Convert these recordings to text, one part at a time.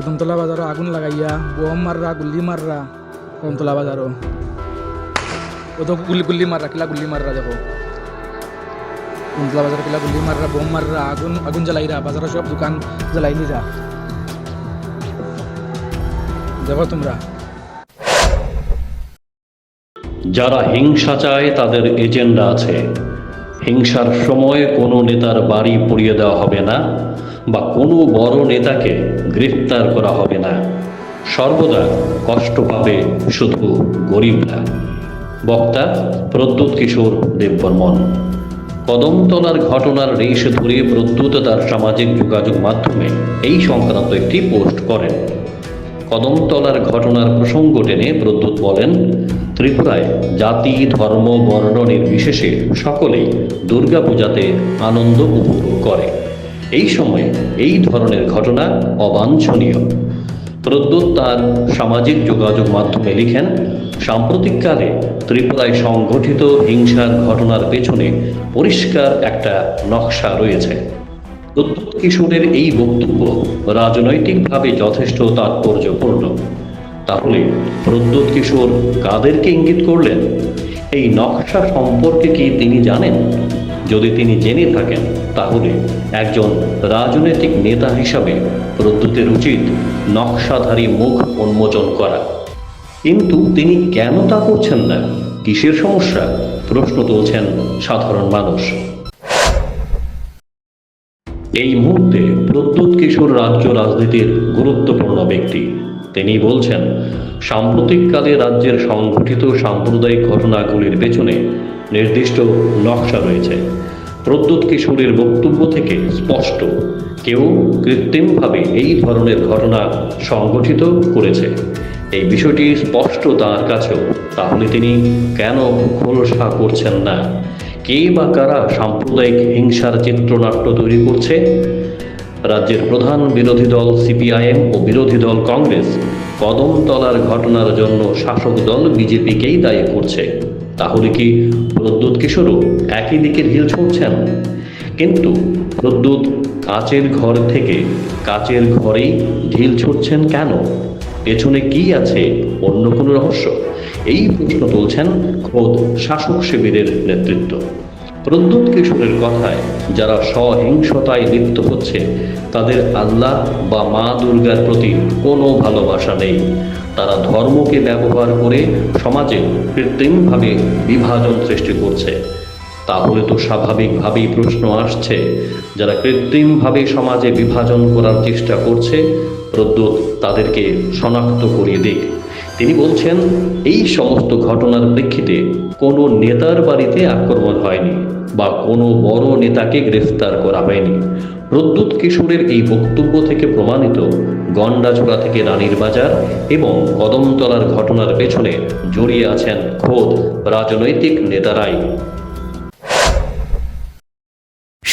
কদমতলা বাজারও আগুন লাগাইয়া বোম মাররা গুল্লি মাররা কদমতলা বাজারও। ও তো গুল্লি গুল্লি মাররা, কিলা গুল্লি মাররা দেখো। কদমতলা বাজার কিলা গুল্লি মাররা, বোম মাররা, আগুন আগুন জ্বালাইরা বাজারের সব দোকান জ্বালাইলিরা দেখো তোমরা। যারা হিংসা চায়, তাদের এজেন্ডা আছে। হিংসার সময় কোনো নেতার বাড়ি পুড়িয়ে দেওয়া হবে না। বা কোনো বড় নেতাকে গ্রেফতার করা হবে না। সর্বদা কষ্ট পাবে শুধু গরিবরা। বক্তা প্রদ্যুৎ কিশোর দেববর্মন। কদমতলার ঘটনার রেশ ধরে প্রদ্যুৎ তার সামাজিক যোগাযোগ মাধ্যমে এই সংক্রান্ত একটি পোস্ট করেন। কদমতলার ঘটনার প্রসঙ্গ টেনে প্রদ্যুৎ বলেন, ত্রিপুরায় জাতি, ধর্ম, বর্ণ নির্বিশেষে সকলেই দুর্গাপূজাতে আনন্দ উপভোগ করে। এই সময়ে এই ধরনের ঘটনা অবাঞ্ছনীয়। প্রদ্যুৎ তার সামাজিক যোগাযোগ মাধ্যমে লিখেন, সাম্প্রতিককালে ত্রিপুরায় সংঘটিত হিংসার ঘটনার পেছনে পরিষ্কার একটা নকশা রয়েছে। প্রদ্যুৎ কিশোরের এই বক্তব্য রাজনৈতিকভাবে যথেষ্ট তাৎপর্যপূর্ণ। তাহলে প্রদ্যুৎ কিশোর কাদেরকে ইঙ্গিত করলেন? এই নকশা সম্পর্কে কি তিনি জানেন? যদি তিনি জেনে থাকেন, তাহলে একজন রাজনৈতিক নেতা হিসাবে প্রদ্যুতের উচিত নকশাধারী মুখ উন্মোচন করা। কিন্তু তিনি কেন তা করছেন না? কিসের সমস্যা? প্রশ্ন তুলছেন সাধারণ মানুষ। এই মুহূর্তে প্রদ্যুৎ কিশোর রাজ্য রাজনীতির গুরুত্বপূর্ণ ব্যক্তি। তিনি বলছেন সাম্প্রতিককালে রাজ্যের সংঘটিত সাম্প্রদায়িক ঘটনাগুলির পেছনে নির্দিষ্ট নকশা রয়েছে। প্রদ্যুৎ কিশোরের বক্তব্য থেকে স্পষ্ট, কেউ কৃত্রিমভাবে এই ধরনের ঘটনা সংগঠিত করেছে। এই বিষয়টি স্পষ্ট তার কাছেও। তাহলে তিনি কেন খোলসা করছেন না? কে বা কারা সাম্প্রদায়িক হিংসার চিত্রনাট্য তৈরি করছে? রাজ্যের প্রধান বিরোধী দল সিপিআইএম ও বিরোধী দল কংগ্রেস কদমতলার ঘটনার জন্য শাসক দল বিজেপিকেই দায়ী করছে। তাহলে কি প্রদ্যুৎ কিশোরও একই দিকে ঢিল ছুঁড়ছেন? কিন্তু প্রদ্যুৎ কাচের ঘর থেকে কাচের ঘরেই ঢিল ছুটছেন কেন? পেছনে কি আছে অন্য কোনো রহস্য? এই প্রশ্ন তুলছেন খোদ শাসক শিবিরের নেতৃত্ব। প্রদ্যুৎ কিশোরের কথায় যারা সহিংসতায় লিপ্ত হচ্ছে, তাদের আল্লাহ বা মা দুর্গার প্রতি কোনো ভালোবাসা নেই। তারা ধর্মকে ব্যবহার করে সমাজে কৃত্রিমভাবে বিভাজন সৃষ্টি করছে। তাহলে তো স্বাভাবিকভাবেই প্রশ্ন আসছে, যারা কৃত্রিমভাবে সমাজে বিভাজন করার চেষ্টা করছে প্রদ্যুৎ তাদেরকে শনাক্ত করিয়ে দিক। তিনি বলছেন, এই সমস্ত ঘটনার প্রেক্ষিতে কোনো নেতার বাড়িতে আক্রমণ হয়নি বা কোনো বড় নেতাকে গ্রেফতার করা হয়নি। প্রদ্যুৎ কিশোরের এই বক্তব্য থেকে প্রমাণিত গন্ডাছড়া থেকে রানীর বাজার এবং কদমতলার ঘটনার পেছনে জড়িয়ে আছেন খোদ রাজনৈতিক নেতারাই।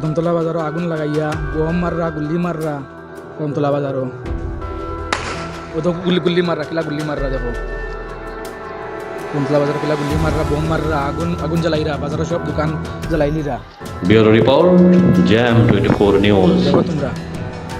Kadamtala বাজারও আগুন লাগাইয়া বোম মাররা গুল্লি মাররা কদমতলা বাজারও। ও তো গুলি গুল্লি মাররা কিলা গুল্লি মাররা দেখো। কদমতলা বাজার কিলা গুল্লি মাররা বোম মাররা আগুন আগুন জ্বালাইরা বাজারের সব দোকান জ্বালাইলিরা। Bureau report jam twenty four news. দেখো তোমরা।